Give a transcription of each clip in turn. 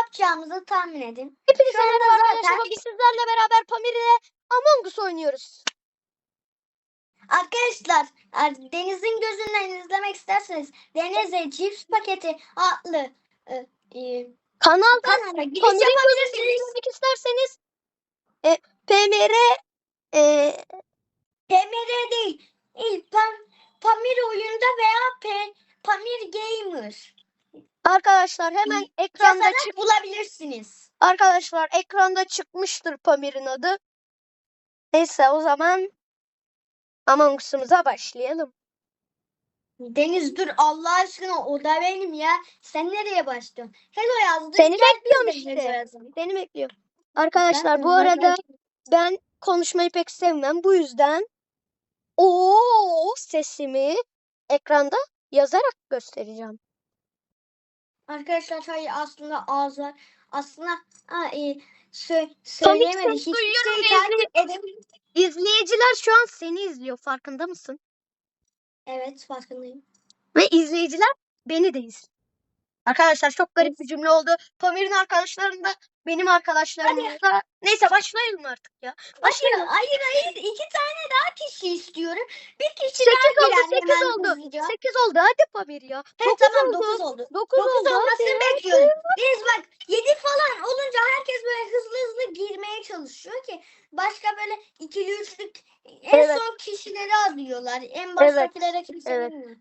yapacağımızı tahmin edin. Anda merhaba arkadaşlar. Bugün sizlerle beraber Pamir ile Among Us oynuyoruz. Arkadaşlar Deniz'in gözünden izlemek isterseniz Deniz'e cips paketi adlı e, e, Kanalda kanala giriş yapabilirsiniz. izlemek isterseniz e, PMR e, PMR değil. değil Pam, Pamir oyunda veya P, Pamir Gamer. Arkadaşlar hemen ekranda Yazarak çık bulabilirsiniz. arkadaşlar ekranda çıkmıştır Pamir'in adı. Neyse o zaman Among Us'umuza başlayalım. Deniz dur Allah aşkına o da benim ya. Sen nereye başlıyorsun? Hello yazdın. Seni gel bekliyorum işte. Hello yazalım. Beni bekliyor. Arkadaşlar Ben bu arada ben konuşmayı pek sevmem. Bu yüzden o sesimi ekranda yazarak göstereceğim. Arkadaşlar hayır aslında ağız var. Aslında ha, e, sö Hiçbir duyuyorum şey takip edemiyorum. İzleyiciler şu an seni izliyor. Farkında mısın? Evet farkındayım. Ve izleyiciler beni de izliyor. Arkadaşlar çok garip bir cümle oldu. Pamir'in arkadaşlarım da benim arkadaşlarım da. Neyse başlayalım artık ya. Başlayalım. hayır hayır iki tane daha kişi istiyorum. Bir kişi Sekiz daha oldu, girer sekiz oldu. hızlıca. 8 oldu. Hadi Pamir ya. He, 9 tamam oldu. 9 oldu. 9 9 oldu. olmasını bekliyorum. Deniz bak 7 falan olunca herkes böyle hızlı hızlı girmeye çalışıyor ki başka böyle ikili üçlük en Evet. son kişileri arıyorlar. En baştakilere kimse evet. bilmiyor.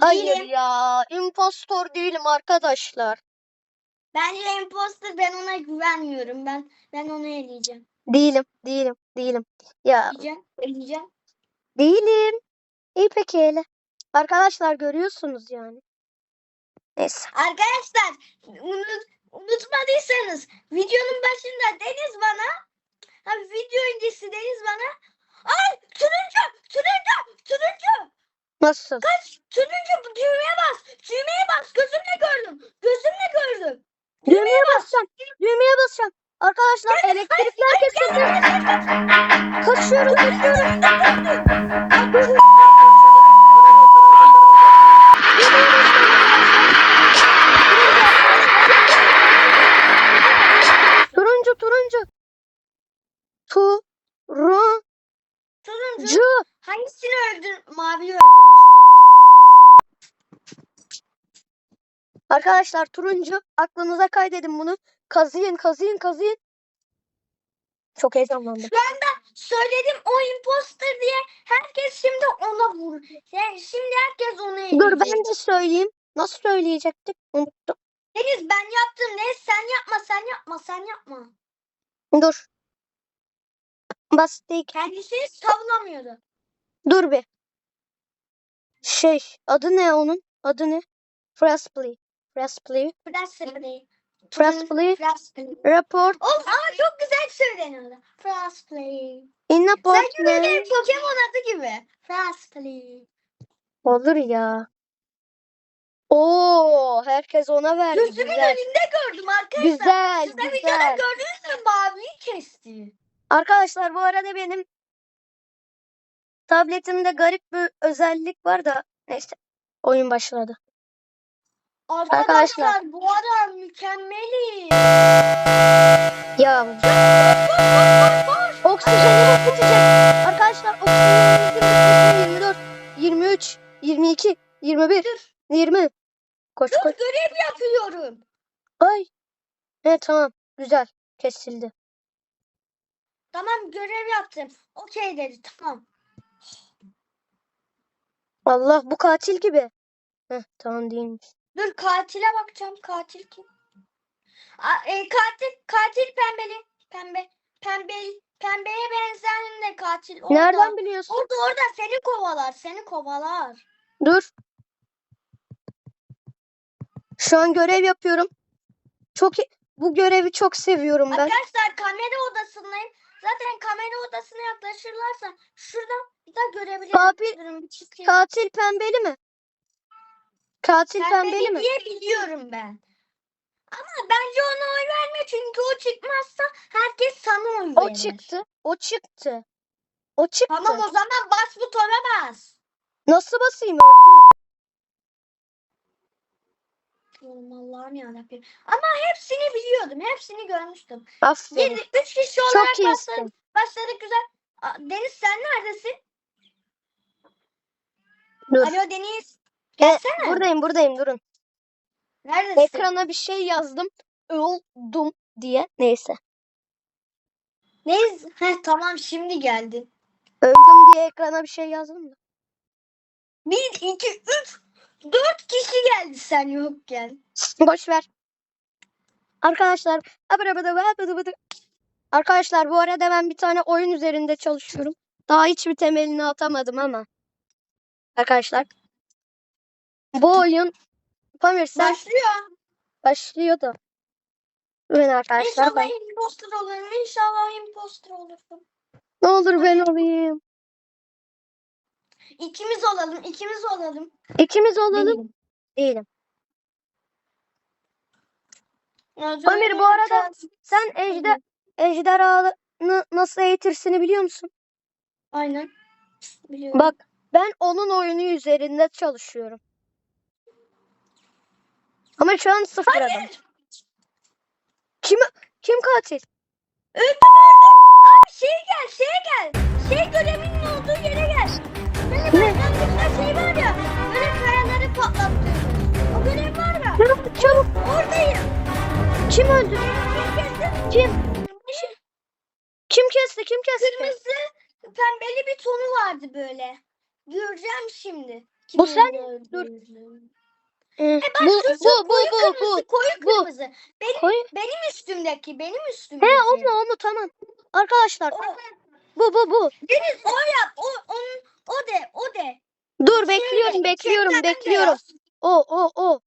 Hayır Değilim. ya. Impostor değilim arkadaşlar. Bence imposter ben ona güvenmiyorum. Ben ben onu eleyeceğim. Değilim. Değilim. Değilim. Ya Eleyeceğim. Eleyeceğim. değilim. İyi peki hele. Arkadaşlar görüyorsunuz yani. Neyse. Arkadaşlar unut, unutmadıysanız videonun başında Deniz bana ha, video öncesi Deniz bana ay turuncu turuncu turuncu Nasıl? kaç turuncu bu düğmeye bas düğmeye bas gözümle gördüm gözümle gördüm Düğmeye basacağım. Düğmeye basacağım. Arkadaşlar elektrikler kesildi. Kaçıyorum kaçıyorum. Turuncu turuncu. Turuncu. Turuncu hangisini öldür mavi öldürmüştü Arkadaşlar turuncu. Aklınıza kaydedin bunu. Kazıyın kazıyın kazıyın. Çok heyecanlandım. şu anda söyledim o imposter diye herkes şimdi ona vur yani şimdi herkes onu eleyecek Dur ben de söyleyeyim. Nasıl söyleyecektik? Unuttum. Deniz ben yaptım ne sen yapma sen yapma sen yapma Dur. Bastık. Kendisini savunamıyordu. Dur bir. Şey, adı ne onun? Adı ne? Fraspley. Fraspley. Fraspley. Fraspley. Report Oğlum ama çok güzel söyleniyordu. Fraspley. in Sanki apartment. böyle Pokemon adı gibi. Fraspley. Olur ya. Oo, herkes ona verdi. Gözümün Güzel. önünde gördüm arkadaşlar. Güzel, Siz de videoda güzel. gördünüz mü maviyi kesti. Arkadaşlar bu arada benim tabletimde garip bir özellik var da neyse. Oyun başladı. Arkadaşlar, bu ara mükemmeli. Ya Oksijenim bitecek. Arkadaşlar bitmesine 24, 23, 22, 21, 20. Koş Dur koş. görev yapıyorum. Ay. Evet tamam. Güzel. Kesildi. Tamam görev yaptım. Okey dedi tamam. Allah bu katil gibi. Heh, tamam değilmiş. Dur katile bakacağım. Katil kim? A, e, katil katil pembeli. Pembe. Pembe pembeye benzeyen de katil. Orada. Nereden biliyorsun? Orada orada seni kovalar. Seni kovalar. Dur. Şu an görev yapıyorum. Çok bu görevi çok seviyorum ben. Arkadaşlar kamera odasındayım. Zaten kamera odasına yaklaşırlarsa şuradan bir daha görebilirim. Katil, katil pembeli mi? Katil pembeli Pembeli mi? diye biliyorum ben. Ama bence ona oy verme çünkü o çıkmazsa herkes sana oy O verir. çıktı. O çıktı. O çıktı. Tamam o zaman bas butona bas. Nasıl basayım Özgür? Oğlum Allah'ım yarabbim. Ama hepsini görmüştüm. Hepsini görmüştüm. Aferin. Bir, üç kişi olarak Çok başladık. iyisin. Başladık güzel. Aa, Deniz sen neredesin? Dur. Alo Deniz. E, Gelsene. buradayım buradayım durun. Neredesin? Ekrana bir şey yazdım. Öldüm diye. Neyse. Deniz. Heh, tamam şimdi geldin. Öldüm diye ekrana bir şey yazdım da. Bir, iki, üç, dört kişi geldi sen yokken. Boş ver. Arkadaşlar. Arkadaşlar bu arada ben bir tane oyun üzerinde çalışıyorum. Daha hiçbir temelini atamadım ama. Arkadaşlar. Bu oyun Pamir sen Başlıyor. başlıyor da. Evet arkadaşlar. İnşallah Ben... imposter olurum. İnşallah imposter olurum. Ne olur ben olayım. İkimiz olalım. ikimiz olalım. İkimiz olalım. Değilim. Değilim. Pamir, bu arada. Sen ejder, ejderhanı nasıl eğitirsin biliyor musun? Aynen. Biliyorum. Bak ben onun oyunu üzerinde çalışıyorum. Ama şu an sıfır adam. Hayır. Kim, kim katil? Öldüm öldüm. Abi şey gel şeye gel. Şey görevinin olduğu yere gel. Hani başlangıçta şey var ya. Böyle kayaları patlattı. O görev var ya. Çabuk çabuk. Oradayım. Kim öldü? Kim Kim? Kim kesti? Kim kesti? Kırmızı pembeli bir tonu vardı böyle. Göreceğim şimdi. Bu Kimin sen- öldüğünü. Ee, E bu, bu, bu, koyu bu, kırmızı, bu. koyu bu. kırmızı. Benim, Koy. benim üstümdeki, benim üstümdeki. He o mu o mu tamam. Arkadaşlar O, bu bu bu. Deniz o yap, o, onun, o de, o de. Dur bekliyorum bekliyorum de bekliyorum. O o o.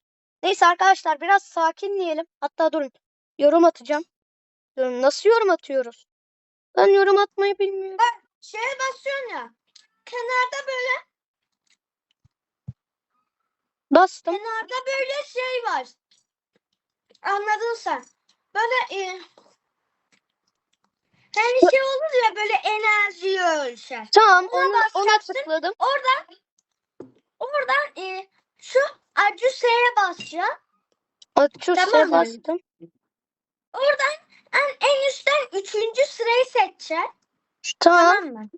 Neyse arkadaşlar biraz sakinleyelim. Hatta durun. Yorum atacağım. Durun nasıl yorum atıyoruz? Ben yorum atmayı bilmiyorum. Şeye basıyorsun ya. Kenarda böyle, Bastım. kenarda böyle şey var. Anladın sen. Böyle e, hani şey olur ya böyle enerjiyi ölçer. Tamam Ona ona basacaksın. tıkladım. Oradan oradan e, şu acı S'ye basacaksın. Şu Tamam mı? bastım. Oradan en, en üstten üçüncü sırayı seçeceksin. Tamam. Tamam mı?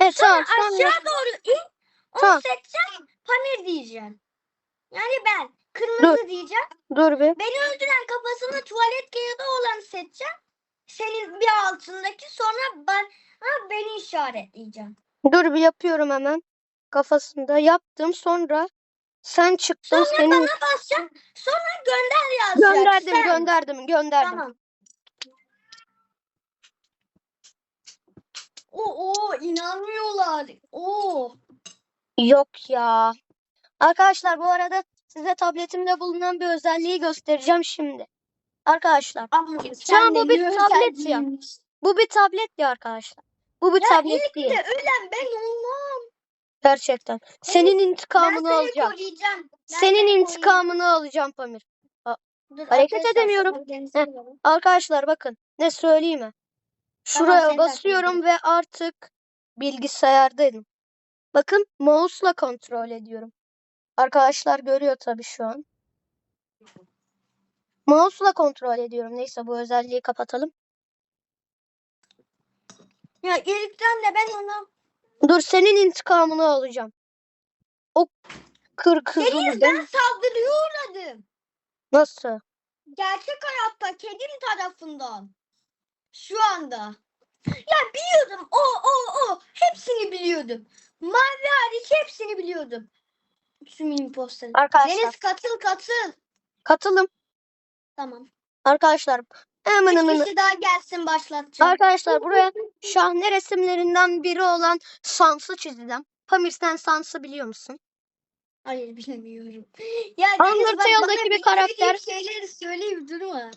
Evet Sonra tamam. Aşağı doğru in. Onu Tamam. seçeceksin. Pamir diyeceksin. Yani ben kırmızı diyeceğim. Dur bir. Beni öldüren kafasında tuvalet kağıdı olanı seçeceğim. Senin bir altındaki sonra ben ha, beni işaretleyeceğim. Dur bir yapıyorum hemen. Kafasında yaptım. Sonra sen çıktın. Sonra Senin bana basacaksın. Sonra gönder yazacaksın. gönderdim Sen. gönderdim gönderdim. Tamam. Oo, oo inanmıyorlar. Oo. Yok ya. Arkadaşlar bu arada size tabletimde bulunan bir özelliği göstereceğim şimdi. Arkadaşlar Şu an bu bir tablet ya. bu bir tablet ya arkadaşlar. Bu bir Ya tablet değil. de ölen ben olmam. Gerçekten. Senin Ben intikamını seni alacağım. koruyacağım. Ben Senin seni intikamını alacağım Pamir. koruyacağım. Dur, hareket edemiyorum. Heh. Arkadaşlar bakın ne söyleyeyim mi? Tamam, Şuraya seni basıyorum ve artık bilgisayardayım. Bakın mouse'la kontrol ediyorum. Arkadaşlar görüyor tabii şu an. Mouse'la kontrol ediyorum. Neyse bu özelliği kapatalım. Ya ilkten de ben ona Dur senin intikamını alacağım. O kır kızılı Deniz değil ben saldırıya uğradım. Nasıl? Gerçek hayatta kedim tarafından. Şu anda. Ya biliyordum. O o o. Hepsini biliyordum. Mavi hariç hepsini biliyordum. Tüm imposter. Arkadaşlar Deniz katıl katıl. katılım. Tamam. Arkadaşlar hemen hemen kişi daha gelsin başlatacağım. Arkadaşlar buraya şahne resimlerinden biri olan Sans'ı çizeceğim. Pamir sen Sans'ı biliyor musun? Hayır bilmiyorum. Ya Undertale'daki bir karakter. şeyleri söyleyip durma.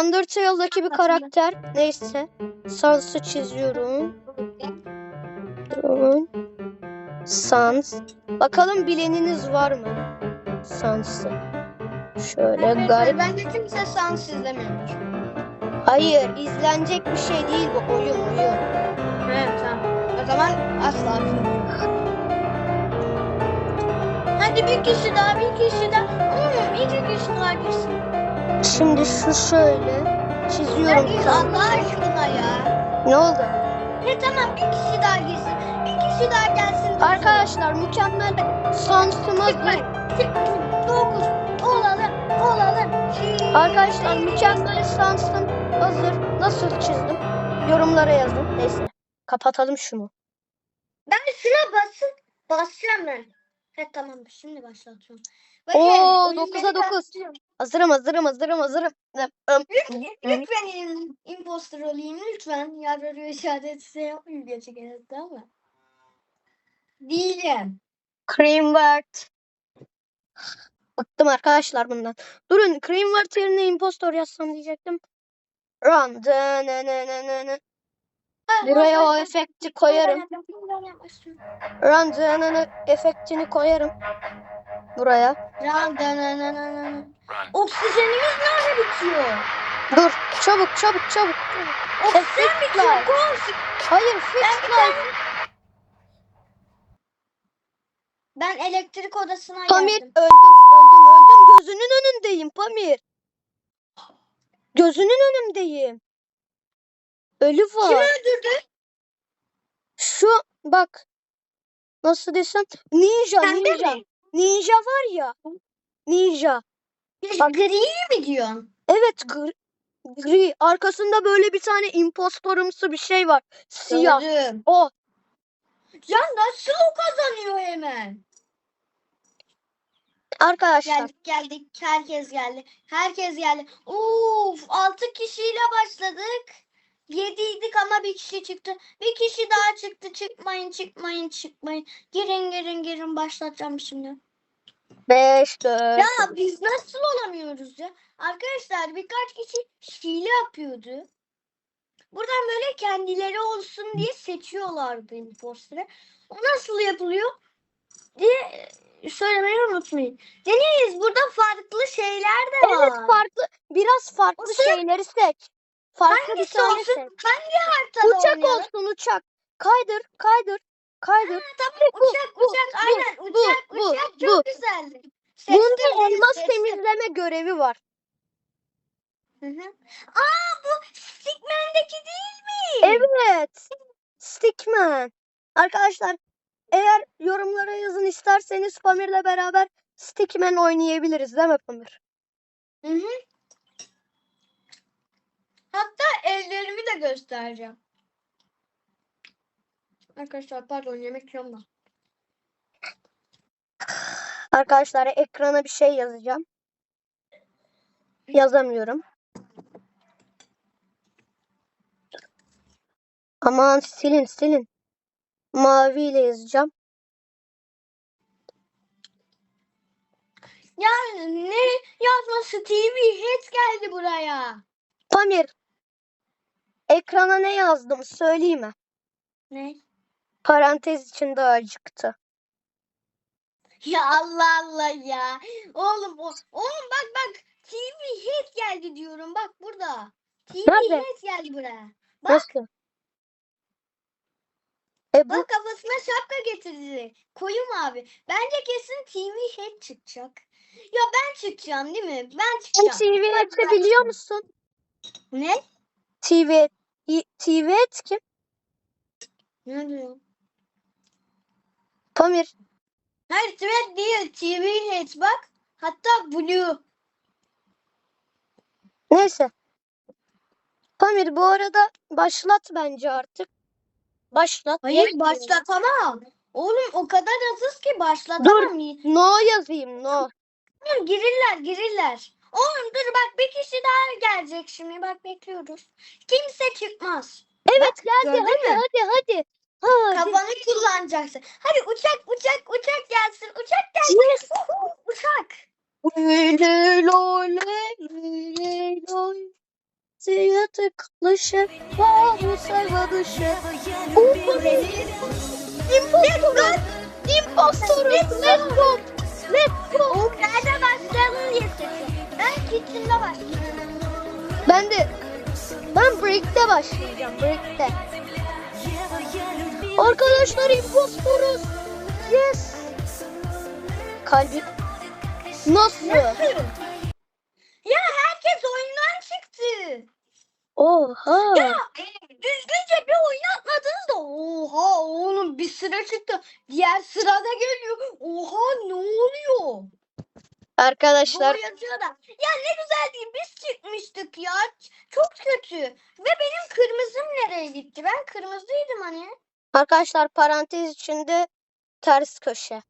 Undertale'daki bir karakter. Neyse. Sans'ı çiziyorum. Durun. Sans. Bakalım bileniniz var mı? Sans'ı. Şöyle garip. Bence kimse sans izlemiyormuş. Hayır izlenecek bir şey değil bu oyun oyun. Evet tamam. O zaman asla Hadi bir kişi daha bir kişi daha. Hmm, iki kişi daha girsin. Şimdi şu şöyle çiziyorum. Hadi Allah aşkına ya. Ne oldu? Ne tamam bir kişi daha girsin. Bir kişi daha gelsin. Arkadaşlar mükemmel sansımız 9, 10, Arkadaşlar mükemmel sansım hazır. Nasıl çizdim? Yorumlara yazın. Neyse. Kapatalım şunu. Ben şuna basıp basacağım ben. He tamam şimdi başlatıyorum. Oo, dokuza beni dokuz. başlıyor. Hazırım hazırım hazırım hazırım. Lütfen, lütfen im- imposter olayım lütfen. Yararı işaret size yapmayayım gerçek hayatta ama. Değilim. Creamwort. Bıktım arkadaşlar bundan. Durun Creamwort yerine impostor yazsam diyecektim. Run. Buraya o efekti koyarım. Run. efektini koyarım. Buraya. Dananana. Oksijenimiz nerede bitiyor? Dur. Çabuk çabuk çabuk. Oksijen bitiyor. Hayır fix Ben bir light. tane- Ben elektrik odasına Pamir geldim. öldüm öldüm öldüm. Gözünün önündeyim Pamir. Gözünün önündeyim. Ölü Kim var. öldürdü? Şu bak. Nasıl desem? Ninja Sen de ninja. mi? Ninja var ya. Ninja. Bak- Gri mi diyorsun? Evet gri, gri. Arkasında böyle bir tane impostorumsu bir şey var. Siyah. Gördüm. O. Ya nasıl o kazanıyor hemen? Arkadaşlar. Geldik geldik. Herkes geldi. Herkes geldi. Uf, 6 kişiyle başladık. 7'ydik ama bir kişi çıktı. Bir kişi daha çıktı. Çıkmayın, çıkmayın, çıkmayın. Girin, girin, girin. Başlatacağım şimdi. 5 4. Ya biz nasıl olamıyoruz ya? Arkadaşlar birkaç kişi hile yapıyordu. Buradan böyle kendileri olsun diye seçiyorlardı imposter'ı. O nasıl yapılıyor diye söylemeyi unutmayın. Deneyiz. Burada farklı şeyler de var. Evet farklı. Biraz farklı Olsun. şeyleri seç. Farklı bir Hangisi tane olsun? seç. Hangi haritada Uçak oynayalım? olsun uçak. Kaydır kaydır. Kaydır. Tamam Bu, uçak bu, uçak bu, aynen bu, uçak bu, uçak bu. çok güzeldi. Bunda elmas temizleme görevi var. Hı hı. Aa bu Stickman'deki değil mi? Evet. Stickman. Arkadaşlar eğer yorumlara yazın isterseniz Pamir'le beraber Stickman oynayabiliriz değil mi Pamir? Hı hı. Hatta ellerimi de göstereceğim. Arkadaşlar pardon yemek yiyorum da. Arkadaşlar ekrana bir şey yazacağım. Yazamıyorum. Aman silin silin. Maviyle yazacağım. Ya ne yazması TV hiç geldi buraya. Pamir. Ekrana ne yazdım söyleyeyim mi? Ne? Parantez içinde acıktı. Ya Allah Allah ya. Oğlum o, oğlum bak bak TV hit geldi diyorum bak burada. TV Nerede? hit geldi buraya. Bak Nasıl? E bu bak kafasına şapka getirdi. Koyu mavi. Bence kesin TV hit çıkacak. Ya ben çıkacağım değil mi? Ben çıkacağım. TV ben biliyor musun? Ne? TV TV et kim? Ne diyor? Pamir. Hayır Thread değil. TV hit bak. Hatta blue. Neyse. Pamir bu arada başlat bence artık. Başlat. Hayır başlatamam. Oğlum o kadar azız ki başlatamam. No yazayım no. Oğlum girirler girirler. Oğlum dur bak bir kişi daha gelecek şimdi bak bekliyoruz. Kimse çıkmaz. Evet geldi gördün hadi mü? hadi hadi. Hadi. Kafanı kullanacaksın. Hadi uçak uçak uçak gelsin uçak gelsin. Yes. Uçak. Loy. Suya tıklışı, bağlı sayva dışı. Impostor! Impostor! Go! O nerede diye seçiyorum. Ben kitchen'da başlayacağım. Ben de ben break'te başlayacağım. Break'te. Arkadaşlar impostoruz. Yes. Kalbi. Nasıl? Nasıl? Ya herkes Oha. Ya düzgünce bir oynatmadınız da oha oğlum bir sıra çıktı. Diğer sırada geliyor. Oha ne oluyor? Arkadaşlar da. Ya ne güzel değil biz çıkmıştık ya. Çok kötü. Ve benim kırmızım nereye gitti? Ben kırmızıydım hani. arkadaşlar parantez içinde ters köşe.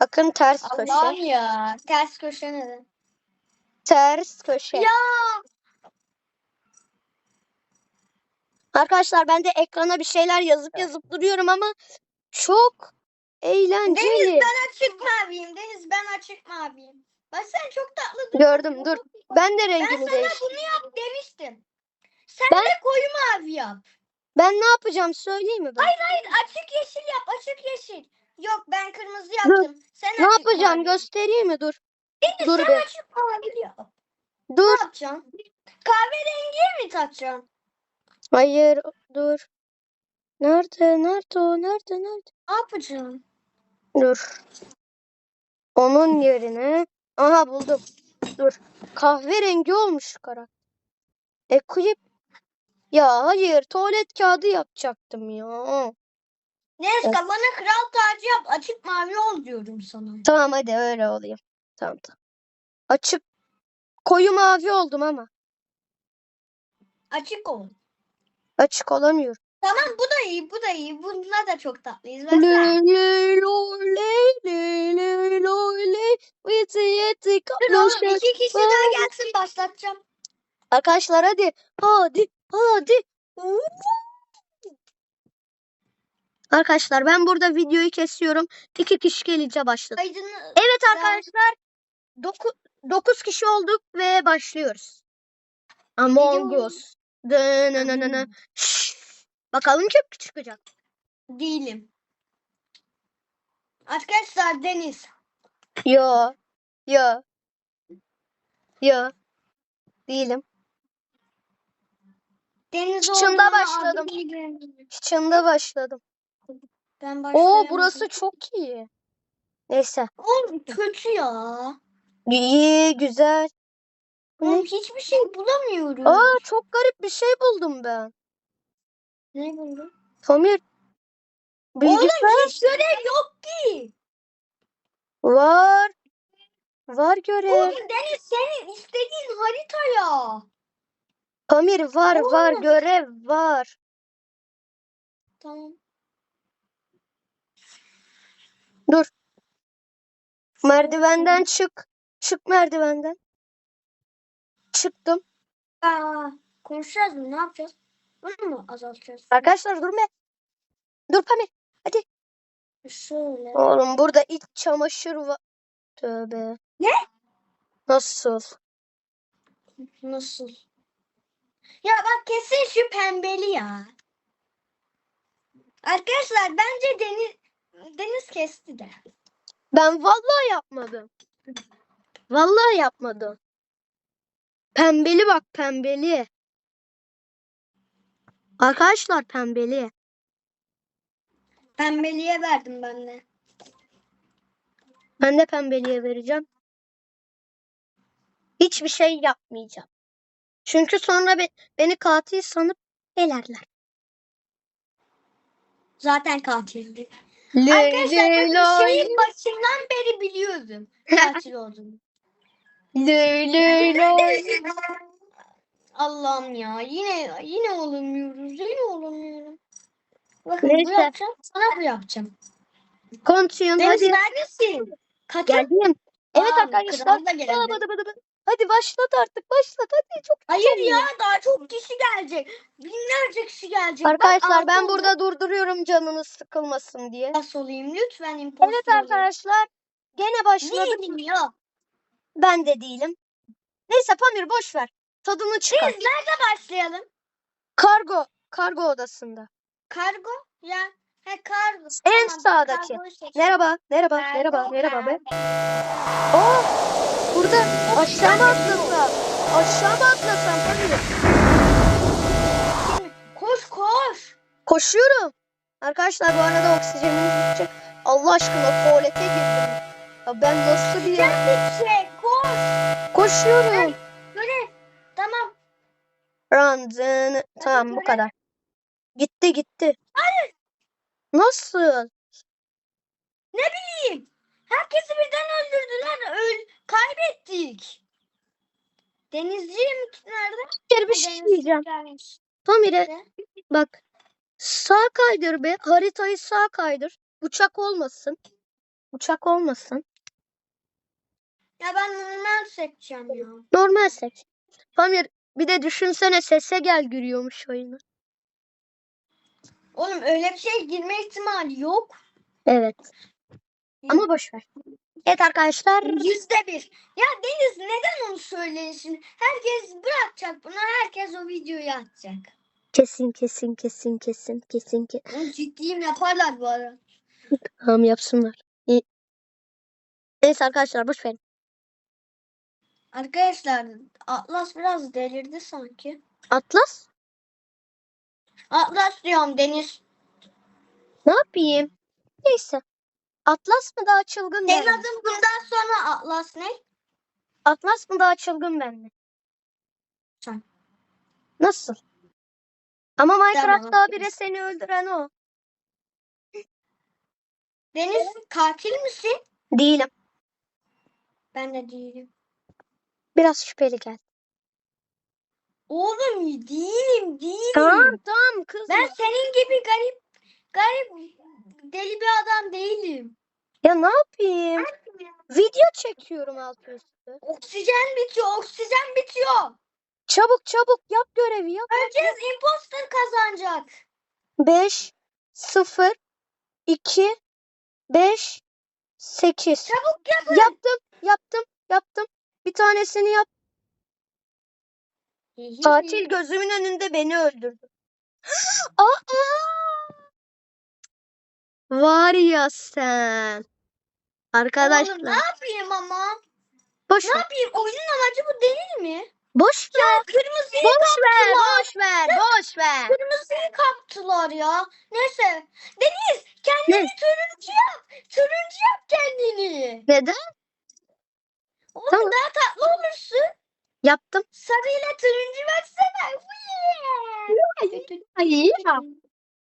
Bakın ters Allah'ım köşe. ya. Ters köşe ne? Ters köşe. Ya Arkadaşlar ben de ekrana bir şeyler yazıp yazıp duruyorum ama çok Deniz eğlenceli. ben açık maviyim. Deniz ben açık maviyim. Bak sen çok tatlı duruyorsun. Gördüm dur. Ben de Ben rengimi sana değiş. bunu yap demiştim. Sen Ben- de koyu mavi yap. Ben ne yapacağım söyleyeyim mi ben? Hayır hayır açık yeşil yap açık yeşil. Yok ben kırmızı yaptım. Sen Ne yapacağım mavi. göstereyim mi? Dur. Deniz dur sen be. açık mavi yap. Ne Dur. yapacaksın? Kahverengiye mi takacaksın? Hayır dur. Nerede? Nerede o? Nerede? Nerede? Ne yapacaksın? Dur. Onun yerine aha buldum. Dur. Kahverengi olmuş karakter. Equip. Ya hayır tuvalet kağıdı yapacaktım ya. Deniz Evet. kafana kral tacı yap açık mavi ol diyorum sana. Tamam hadi öyle olayım. Tamam tamam. Açık koyu mavi oldum ama Açık ol. Açık olamıyorum. Tamam bu da iyi bu da iyi. Bununla da çok tatlıyız. Baksana. Dur oğlum iki kişi daha gelsin başlatacağım. Arkadaşlar hadi hadi hadi. Arkadaşlar ben burada videoyu kesiyorum. İki kişi gelince başladı. Evet arkadaşlar 9 kişi olduk ve başlıyoruz. Among Us. Şşş. Bakalım kim çıkacak. değilim. Arkadaşlar Deniz. Yo. Yo. Yo. Değilim. Deniz olduğuna başladım. Hiçinde başladım. Ben Oo başlayamadım. burası çok iyi. Neyse. Oğlum kötü ya. İyi güzel. Oğlum hiçbir şey bulamıyorum. Aa çok garip bir şey buldum ben. Ne buldun? Pamir. Bilgisayar Oğlum hiç görev yok ki. var. Var görev. Oğlum Deniz senin istediğin harita ya. Pamir var var Oğlum. görev var. Tamam. Dur. Merdivenden çık. Çık merdivenden. Çıktım. Aa, konuşacağız mı? Ne yapacağız? Bunu mu azaltacağız? Arkadaşlar dur be. Dur Pamir. Şöyle. Oğlum burada iç çamaşır var. Tövbe. Ne? Nasıl? Nasıl? Ya bak kesin şu pembeli ya. Arkadaşlar bence Deniz Deniz kesti de. Ben vallahi yapmadım. Vallahi yapmadım. Pembeli bak pembeli. Arkadaşlar pembeli. Pembeliye verdim ben de. Ben de pembeliye vereceğim. Hiçbir şey yapmayacağım. Çünkü sonra be- beni katil sanıp elerler. Zaten katildi. Arkadaşlar ben şeyin başından beri biliyordum katil olduğunu. Le- le- la- Allah'ım ya yine yine olamıyoruz yine olamıyorum. Bakın bu Neyse. yapacağım sana bu yapacağım. Continue Deniz hadi. neredesin? Katıl. Geldim. Evet Aa, arkadaşlar. kral da geldi. bıdı. Hadi başlat artık başlat hadi çok Hayır güzel. ya daha çok kişi gelecek. Binlerce kişi gelecek. Bak, Arkadaşlar ben altı burada durduruyorum canınız sıkılmasın diye. Nasıl olayım lütfen imposter Evet olayım. arkadaşlar gene başladık. Değilim ya. Ben de değilim. Neyse Pamir boş ver. Tadını çıkar. Biz nerede başlayalım? Kargo. Kargo odasında. Kargo? Ya. He kargo. En Tamam, sağdaki. kargoyu seçtim. Merhaba. Merhaba. Kargo, Merhaba. Merhaba be. Aa, burada aşağı mı atlasam? Aşağı mı atlasam Pamir? Koş koş. Koşuyorum. Arkadaşlar bu arada oksijenimiz bitecek. Allah aşkına tuvalete girdim. Ya ben nasıl bir yer? Sen bir şey. Koşuyorum. Görev. Tamam Tamam. zın- Tamam bu kadar. Gitti gitti. Nasıl? Ne bileyim. Herkesi birden öldürdüler. Öl kaybettik. Denizci nerede? Bir, bir şey diyeceğim. Pamir'e Ne? bak. Sağ kaydır be. Haritayı sağ kaydır. Uçak olmasın. Uçak olmasın. Ya ben normal seçeceğim ya. Normal seç. Pamir bir de düşünsene sese gel giriyormuş oyuna. Oğlum öyle bir şey girme ihtimali yok. Evet. Ama boş ver. Evet arkadaşlar. Yüzde bir. Ya Deniz neden onu söyledin şimdi? Herkes bırakacak bunu. Herkes o videoyu atacak. Kesin kesin kesin kesin kesin kesin. Onu ciddiyim yaparlar bu ara. Tamam yapsınlar. İyi. Neyse arkadaşlar boş verin. Arkadaşlar Atlas biraz delirdi sanki. Atlas Atlas diyorum Deniz. ne yapayım? Neyse. Atlas mı daha çılgın Senin ben mi? adın bundan sonra Atlas ne? Atlas mı daha çılgın ben mi? Sen. Nasıl? Ama Minecraft'ta Atlas. bire seni öldüren o. Deniz katil misin? Değilim. Ben de değilim. Biraz şüpheli gel. Oğlum değilim değilim. Tamam tamam kızma. Ben senin gibi garip garip deli bir adam değilim. Ya ne yapayım? Video çekiyorum alt üstü. Oksijen bitiyor, oksijen bitiyor. Çabuk çabuk yap görevi yap. Herkes imposter kazanacak. 5 0 2 5 8 Çabuk yapın. Yaptım, yaptım, yaptım. Bir tanesini yap. Katil gözümün önünde beni öldürdü. Aa! Var ya sen. Oğlum Arkadaşlar. ne yapayım ama? boş Ne ver. yapayım? Oyunun amacı bu değil mi? Boş ver. Ya kırmızıyı Boş ver. kaptılar. Boş ver. Boş ver. Kırmızıyı kaptılar ya. Neyse. Deniz kendini Ne? turuncu yap. Turuncu yap kendini. Neden? Oğlum Tamam. daha tatlı olursun. Yaptım. Sarıyla turuncu versene. Ay ya.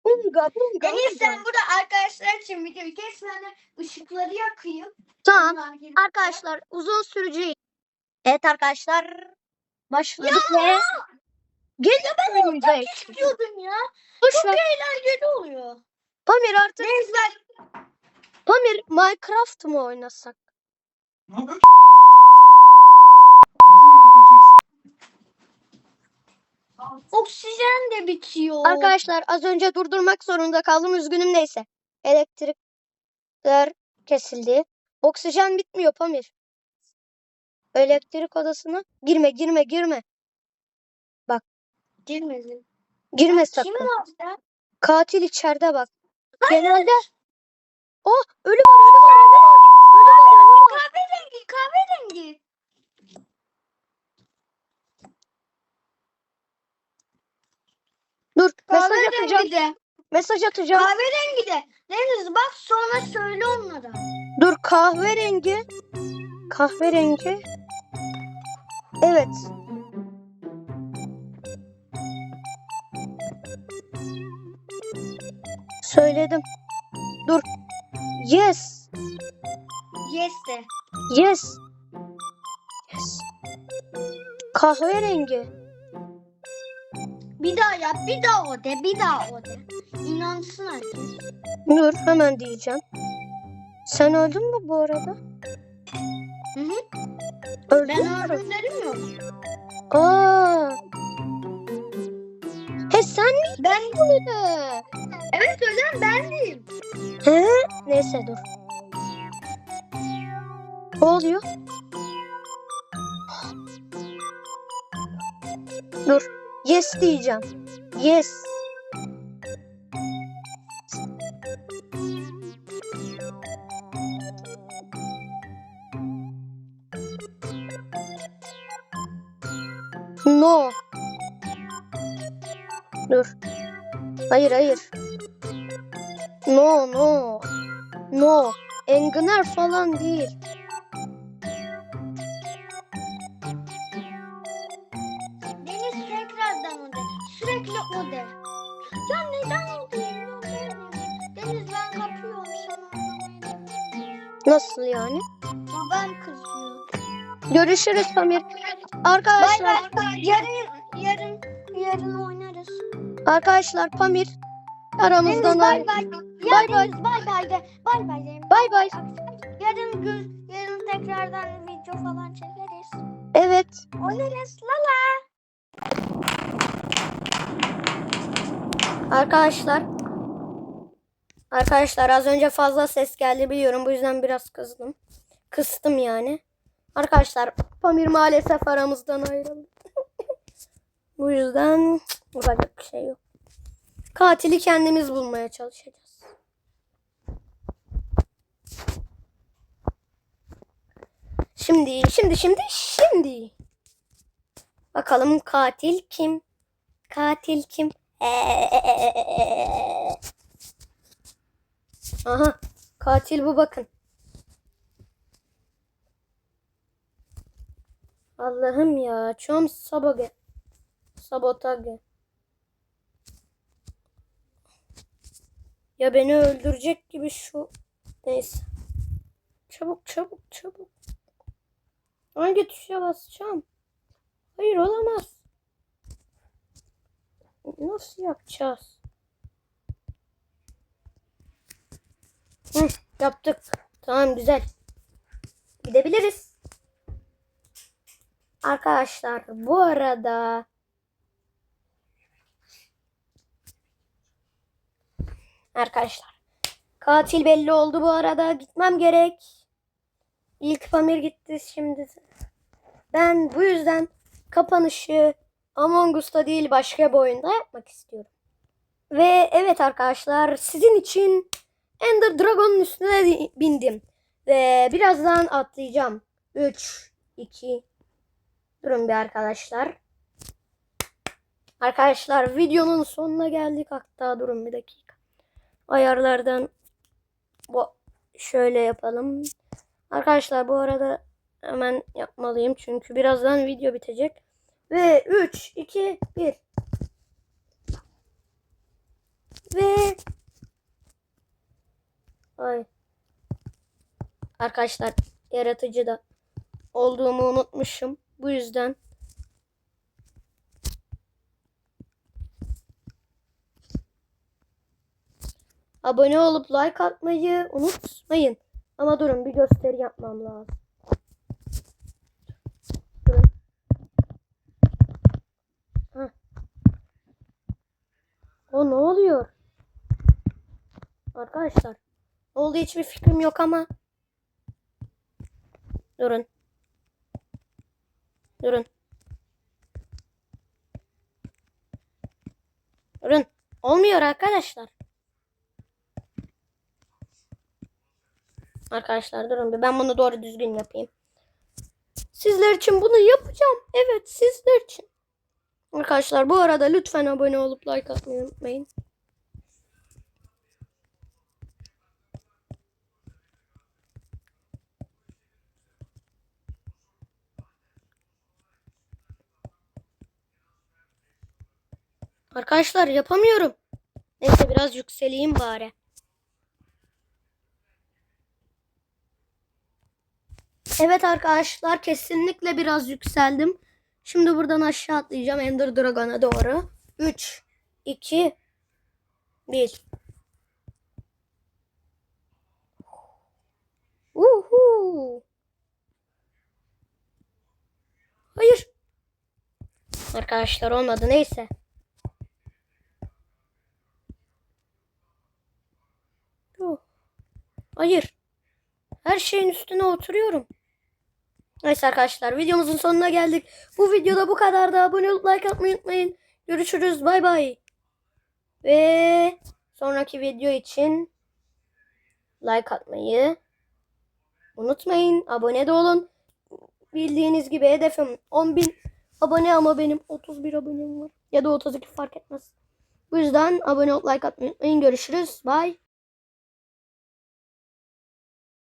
Bunga bunga. Deniz sen burada arkadaşlar için videoyu kesmeden ışıkları yakayım. Tamam. Arkadaşlar uzun sürücü. Evet arkadaşlar. Başladık ve gelin Ben oyuncağı ortak için. istiyordum ya. Boş Çok ver. eğlenceli oluyor. Pamir artık ben Pamir Minecraft mı oynasak? Ne oksijen de bitiyor. Arkadaşlar az önce durdurmak zorunda kaldım. Üzgünüm neyse. Elektrikler kesildi. Oksijen bitmiyor Pamir. Elektrik odasına girme girme girme. Girmedin. Girme Kim sakın. var ya? Katil içeride bak. Genelde Oh ölü var ölü var ölü var. Ölü var ölü var. Kahverengi kahverengi. Dur mesaj atacağım. De. Mesaj atacağım. Kahverengi de. Deniz bak sonra söyle onlara. Dur kahverengi. Kahverengi. Evet. Söyledim. Dur. Yes. Yes de. Yes. Yes. Kahverengi. Bir daha yap bir daha o de bir daha o de. İnansın herkes. Dur hemen diyeceğim. Sen öldün mü bu arada? Hı hı. Öldün Ben mü? öldüm yok. Aa. He sen mi? Ben Öyle. evet ölen bendim. He? Neyse dur. Ne oluyor? Dur. Yes diyeceğim. Yes. No. Dur. Hayır hayır. No no. No. Enginar falan değil. Yani? Babam kızıyor. Görüşürüz Pamir. Bay Arkadaşlar, bay. Yarın yarın yarın oynarız. arkadaşlar Pamir aramızdan ayrı. bay bay. Bay bay. Bay bay de. Bay bay de. Bay bay. Yarın gün yarın tekrardan video falan çekeriz. Evet. Oynarız. Lala. Arkadaşlar. Arkadaşlar az önce fazla ses geldi biliyorum. Bu yüzden biraz kızdım. Kıstım yani. Arkadaşlar Pamir maalesef aramızdan ayrıldı. Bu yüzden yapacak bir şey yok. Katili kendimiz bulmaya çalışacağız. Şimdi, şimdi, şimdi, şimdi. Bakalım katil kim? Katil kim? Aha, katil bu bakın. Allah'ım ya, çom saboge. Sabotage. Ya beni öldürecek gibi şu. Neyse. Çabuk çabuk çabuk. Hangi tuşa basacağım? Hayır olamaz. Nasıl yapacağız? Hı, yaptık. Tamam güzel. Gidebiliriz. Arkadaşlar bu arada Arkadaşlar katil belli oldu bu arada. Gitmem gerek. İlk Pamir gitti şimdi. Ben bu yüzden kapanışı Among Us'ta değil başka bir oyunda yapmak istiyorum. Ve evet arkadaşlar sizin için Ender Dragon'un üstüne di- bindim. Ve birazdan atlayacağım. 3, 2, durun bir arkadaşlar. Arkadaşlar videonun sonuna geldik. Hatta durun bir dakika. Ayarlardan bu şöyle yapalım. Arkadaşlar bu arada hemen yapmalıyım. Çünkü birazdan video bitecek. Ve 3, 2, 1. Ve Ay. Arkadaşlar yaratıcı da olduğumu unutmuşum. Bu yüzden abone olup like atmayı unutmayın. Ama durun bir gösteri yapmam lazım. O ne oluyor? Arkadaşlar. Oldu hiçbir fikrim yok ama. Durun. Durun. Durun. Olmuyor arkadaşlar. Arkadaşlar durun bir ben bunu doğru düzgün yapayım. Sizler için bunu yapacağım. Evet sizler için. Arkadaşlar bu arada lütfen abone olup like atmayı unutmayın. Arkadaşlar yapamıyorum. Neyse biraz yükseleyim bari. Evet arkadaşlar kesinlikle biraz yükseldim. Şimdi buradan aşağı atlayacağım Ender Dragon'a doğru. 3, 2, 1. Uhu. Hayır. Arkadaşlar olmadı neyse. Hayır. Her şeyin üstüne oturuyorum. Neyse arkadaşlar videomuzun sonuna geldik. Bu videoda bu kadar da abone olup like atmayı unutmayın. Görüşürüz bay bay. Ve sonraki video için like atmayı unutmayın. Abone de olun. Bildiğiniz gibi hedefim 10.000 abone ama benim 31 abonem var. Ya da 32 fark etmez. Bu yüzden abone olup like atmayı unutmayın. Görüşürüz. Bye.